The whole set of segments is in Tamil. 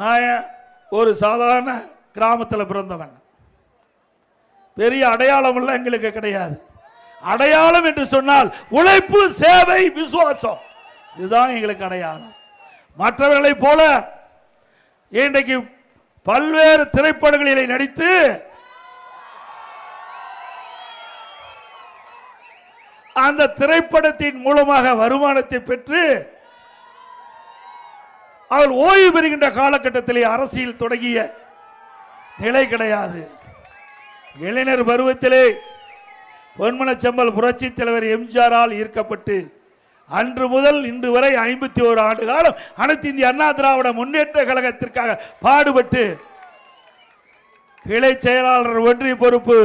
நான் ஒரு சாதாரண கிராமத்தில் பிறந்தவன். பெரிய அடையாளம் எல்லாம் எங்களுக்கு கிடையாது. அடையாளம் என்று சொன்னால் உழைப்பு சேவை விசுவாசம். இதுதான் எங்களுக்கு அடையாளம். மற்றவர்களை போல இன்றைக்கு பல்வேறு திரைப்படங்களில் நடித்து அந்த திரைப்படத்தின் மூலமாக வருமானத்தை பெற்று அவர் ஓய்வு பெறுகின்ற காலகட்டத்திலே அரசியல் தொடங்கிய நிலை கிடையாது. இளைஞர் பருவத்திலே பொன்மனச்செம்பல் புரட்சி தலைவர் எம்ஜிஆரால் ஈர்க்கப்பட்டு அன்று முதல் இன்று வரை ஐம்பத்தி ஓரு ஆண்டு காலம் அனைத்து இந்திய அண்ணா திராவிட முன்னேற்ற கழகத்திற்காக பாடுபட்டு கிளை செயலாளர் ஒன்றிய பொறுப்பு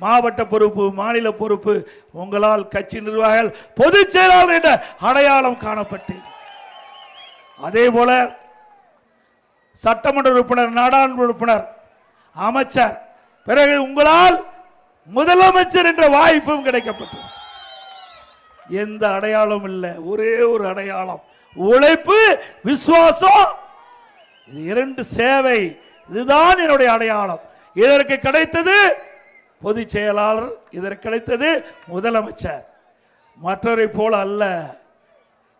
மாவட்ட பொறுப்பு மாநில பொறுப்பு உங்களால் கட்சி நிர்வாகிகள் பொதுச் செயலாளர் என்ற அடையாளம் காணப்பட்டு அதே போல சட்டமன்ற உறுப்பினர் நாடாளுமன்ற உறுப்பினர் அமைச்சர் பிறகு உங்களால் முதலமைச்சர் என்ற வாய்ப்பும் கிடைக்கப்பட்டது. எந்த அடையாளம் இல்லை. ஒரே ஒரு அடையாளம். உழைப்பு விசுவாசம் இது இரண்டு சேவை. இதுதான் என்னுடைய அடையாளம். இதற்கு கிடைத்தது பொதுச் செயலாளர் இதற்கு கிடைத்தது முதலமைச்சர். மற்றவரை போல அல்ல.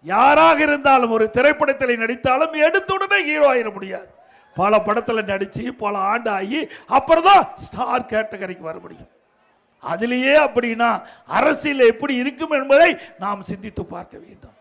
யாராக இருந்தாலும் ஒரு திரைப்படத்தில் நடித்தாலும் எடுத்த உடனே ஹீரோ ஆகிட முடியாது. பல படத்தில் நடித்து பல ஆண்டு ஆகி அப்புறம் தான் ஸ்டார் கேட்டகரிக்கு வர முடியும். அதிலேயே அப்படின்னா அரசியல் எப்படி இருக்கும் என்பதை நாம் சிந்தித்து பார்க்க வேண்டும்.